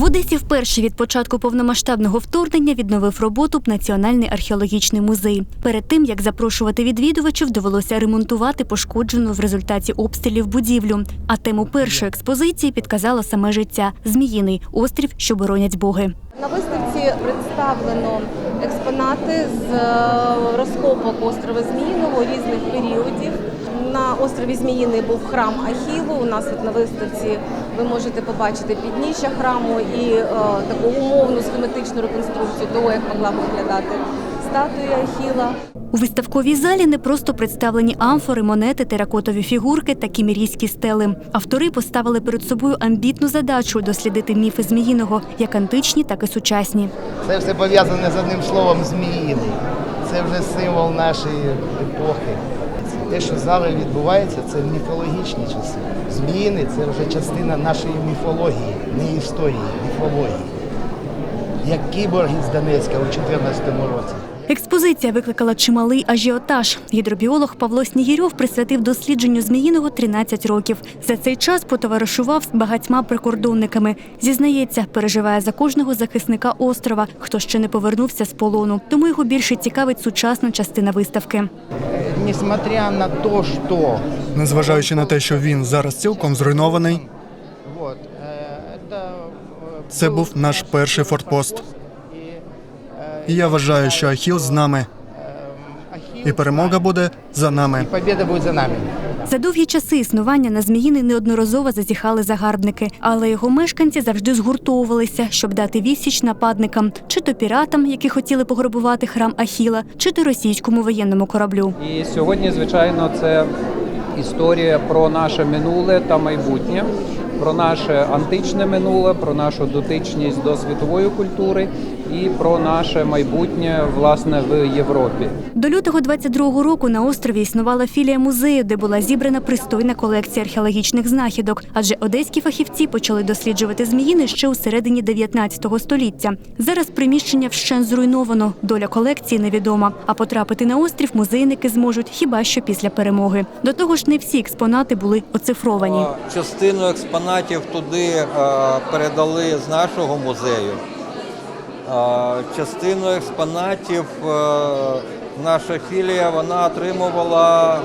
В Одесі вперше від початку повномасштабного вторгнення відновив роботу Національний археологічний музей. Перед тим як запрошувати відвідувачів, довелося ремонтувати пошкоджену в результаті обстрілів будівлю. А тему першої експозиції підказало саме життя Зміїний острів, що боронять боги. На виставці представлено експонати з е, розкопок острова Зміїного різних періодів. Острові Зміїний був храм Ахілу. У нас от на виставці ви можете побачити підніжжя храму і е, таку умовну схематичну реконструкцію того, як могла б виглядати статуя Ахіла. У виставковій залі не просто представлені амфори, монети, теракотові фігурки та кімірійські стели. Автори поставили перед собою амбітну задачу дослідити міфи Зміїного, як античні, так і сучасні. Це все пов'язане з одним словом зміїний. Це вже символ нашої епохи. Те, що зараз відбувається, це міфологічні часи. Зміїни це вже частина нашої міфології, не історії, міфології. Як кіборги з Донецька у 2014 році. Експозиція викликала чималий ажіотаж. Гідробіолог Павло Снігірьов присвятив дослідженню Зміїного 13 років. За цей час потоваришував з багатьма прикордонниками. Зізнається, переживає за кожного захисника острова, хто ще не повернувся з полону. Тому його більше цікавить сучасна частина виставки. Несмотря на то, що Незважаючи на те, що він зараз цілком зруйнований, вот, це був наш перший фортпост. І я вважаю, що Ахіл з нами, і перемога буде за нами. побіда буде за нами. За довгі часи існування на Зміїний неодноразово зазіхали загарбники, але його мешканці завжди згуртовувалися, щоб дати відсіч нападникам, чи то піратам, які хотіли пограбувати храм Ахіла, чи то російському воєнному кораблю. І сьогодні, звичайно, це історія про наше минуле та майбутнє, про наше античне минуле, про нашу дотичність до світової культури і про наше майбутнє власне в Європі. До лютого 22-го року на острові існувала філія музею, де була зібрана пристойна колекція археологічних знахідок. Адже одеські фахівці почали досліджувати зміїни ще у середині 19 століття. Зараз приміщення вщен зруйновано. Доля колекції невідома. А потрапити на острів музейники зможуть хіба що після перемоги. До того ж, не всі експонати були оцифровані. Частину експонатів туди е, передали з нашого музею. Частину експонатів е, наша філія вона отримувала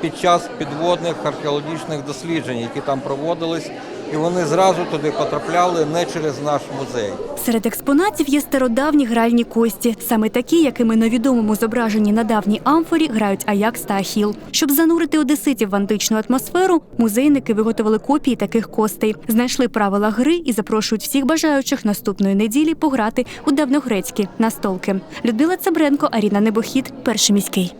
під час підводних археологічних досліджень, які там проводились, і вони зразу туди потрапляли не через наш музей. Серед експонатів є стародавні гральні кості, саме такі, якими на відомому зображенні на давній амфорі грають Аякс та Ахіл. Щоб занурити одеситів в античну атмосферу, музейники виготовили копії таких костей, знайшли правила гри і запрошують всіх бажаючих наступної неділі пограти у давньогрецькі настолки. Людмила Цебренко, Аріна Небохід, перший міський.